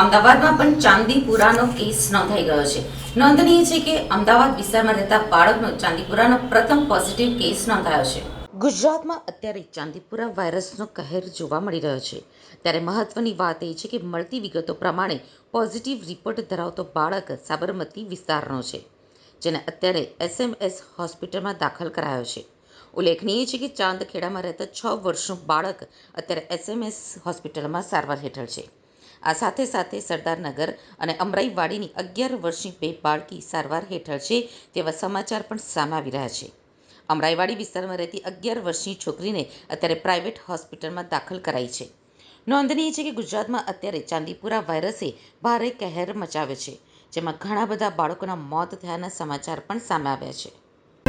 અમદાવાદમાં પણ ચાંદીપુરાનો કેસ નોંધાઈ ગયો છે. નોંધનીય છે કે અમદાવાદ વિસ્તારમાં રહેતા બાળકનો ચાંદીપુરાનો પ્રથમ પોઝિટિવ કેસ નોંધાયો છે. ગુજરાતમાં અત્યારે ચાંદીપુરા વાયરસનો કહેર જોવા મળી રહ્યો છે. ત્યારે મહત્વની વાત એ છે કે મળતી વિગતો પ્રમાણે પોઝિટિવ રિપોર્ટ ધરાવતો બાળક સાબરમતી વિસ્તારનો છે, જેને અત્યારે એસએમએસ હોસ્પિટલમાં દાખલ કરાયો છે. ઉલ્લેખનીય છે કે ચાંદખેડામાં રહેતા છ વર્ષનું બાળક અત્યારે એસએમએસ હોસ્પિટલમાં સારવાર હેઠળ છે. આ સાથે સાથે સરદારનગર અને અમરાઈવાડીની અગિયાર વર્ષની બે બાળકી સારવાર હેઠળ છે તેવા સમાચાર પણ સામે આવી રહ્યા છે. અમરાઈવાડી વિસ્તારમાં રહેતી અગિયાર વર્ષની છોકરીને અત્યારે પ્રાઇવેટ હોસ્પિટલમાં દાખલ કરાઈ છે. નોંધનીય છે કે ગુજરાતમાં અત્યારે ચાંદીપુરા વાયરસે ભારે કહેર મચાવે છે, જેમાં ઘણા બધા બાળકોના મોત થયાના સમાચાર પણ સામે આવ્યા છે.